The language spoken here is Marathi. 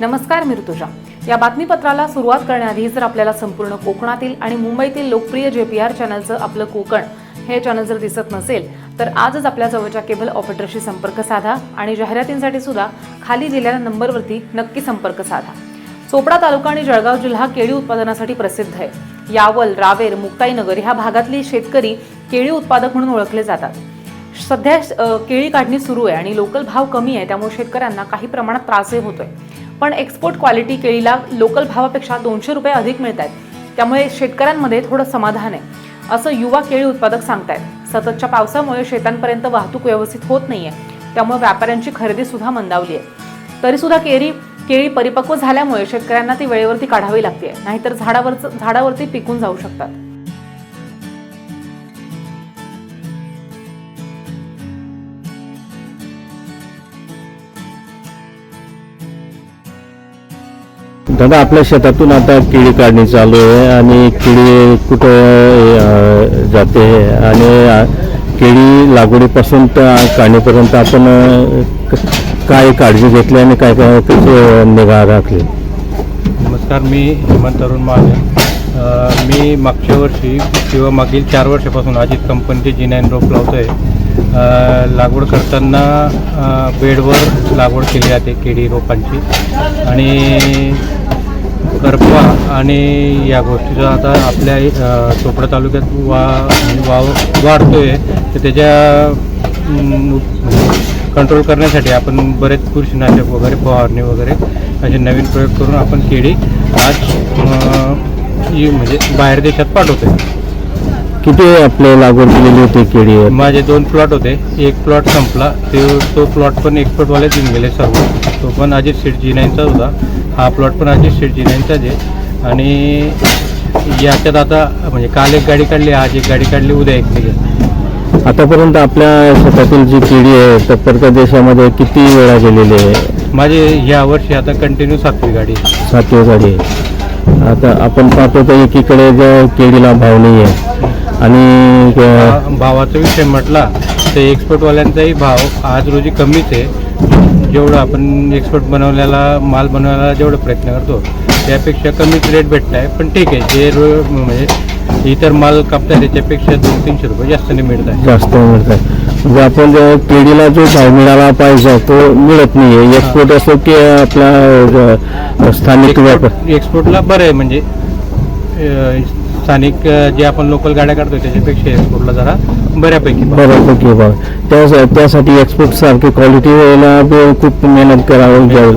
नमस्कार मी ऋतुजा. या बातमीपत्राला सुरुवात करण्याआधी जर आपल्याला संपूर्ण कोकणातील आणि मुंबईतील लोकप्रिय जे पी आर चॅनलचं आपलं कोकण हे चॅनल जर दिसत नसेल तर आजच आपल्या जवळच्या केबल ऑपरेटरशी संपर्क साधा आणि जाहिरातींसाठी सुद्धा खाली दिलेल्या नंबरवरती नक्की संपर्क साधा. चोपडा तालुका आणि जळगाव जिल्हा केळी उत्पादनासाठी प्रसिद्ध आहे. यावल रावेर मुक्ताईनगर ह्या भागातली शेतकरी केळी उत्पादक म्हणून ओळखले जातात. सध्या केळी काढणी सुरू आहे आणि लोकल भाव कमी आहे त्यामुळे शेतकऱ्यांना काही प्रमाणात त्रासही होतोय. पण एक्सपोर्ट क्वालिटी केळीला लोकल भावापेक्षा दोनशे रुपये अधिक मिळत आहेत त्यामुळे शेतकऱ्यांमध्ये थोडं समाधान आहे. असं युवा केळी उत्पादक सांगतायत. सततच्या पावसामुळे शेतांपर्यंत वाहतूक व्यवस्थित होत नाहीये. त्यामुळे व्यापाऱ्यांची खरेदी सुद्धा मंदावली आहे तरी सुद्धा केळी केळी परिपक्व झाल्यामुळे शेतकऱ्यांना ती वेळेवरती काढावी लागते नाहीतर झाडावरच झाडावरती पिकून जाऊ शकतात. दादा आपल्या शेतातून आता केळी काढणी चालू आहे आणि केळी कुठं जाते आणि केळी लागवडीपासून तर काढणीपर्यंत आपण काय काळजी घेतली आणि काय काय कसे निगा राखली? नमस्कार मी हेमंत तरुण महाजन मी मागच्या वर्षी किंवा मागील चार वर्षापासून अजित कंपनीचे जी नाईन रोप लावतो आहे लागवड करताना बेडवर लागवड केली जाते केळी रोपांची. आणि करपा आणि या गोष्टीचा आता आपल्या चोपडा तालुक्यात वा वाव वाढतो आहे तर त्याच्या कंट्रोल करण्यासाठी आपण बरेच बुरशीनाशक वगैरे फवारणी वगैरे असे नवीन प्रयोग करून आपण केळी आज म्हणजे बाहेर देशात पाठवतोय. किती आपले लागवड केलेली होती केळी? माझे दोन प्लॉट होते. एक प्लॉट संपला. ते तो प्लॉट पण एक्सपर्टवाले देऊन गेले सर्व. तो पण अजित शेठ जी नाईनचाच होता. हा प्लॉट पण अजित शेठ जी नाईनचाच आहे. आणि याच्यात आता म्हणजे काल एक गाडी काढली आज एक गाडी काढली उद्या एक निघेल. आतापर्यंत आपल्या शेतातील जी केळी आहे तर परदेशामध्ये किती वेळा गेलेली आहे? माझे ह्या वर्षी आता कंटिन्यू सातवी गाडी आहे. सातवी गाडी आहे. आता आपण पाहतो तर एकीकडे जो केळीला भाव नाही आहे. आणि अ, भा- भावाचा विषय म्हटला तर एक्सपोर्टवाल्यांचाही भाव आज रोजी कमीच आहे. जेवढं आपण एक्सपोर्ट बनवल्याला माल बनवायला जेवढं प्रयत्न करतो त्यापेक्षा कमीच रेट भेटत आहे. पण ठीक आहे जे म्हणजे इतर माल कापतात त्याच्यापेक्षा दोन तीनशे रुपये जास्त नाही मिळत आहे. जास्त मिळत आहे. म्हणजे आपण जो केळीला जो भाव मिळाला पाहिजे तो मिळत नाहीये. एक्सपोर्ट असो की आपला स्थानिक व्यापार. एक्सपोर्टला बरं आहे म्हणजे स्थानिक जे आपण लोकल गाड्या काढतो त्याच्यापेक्षा एक्सपोर्टला जरा बऱ्यापैकी. बऱ्यापैकी भाव त्या त्यासाठी एक्सपोर्ट सारखी क्वालिटी खूप मेहनत करावं लागेल.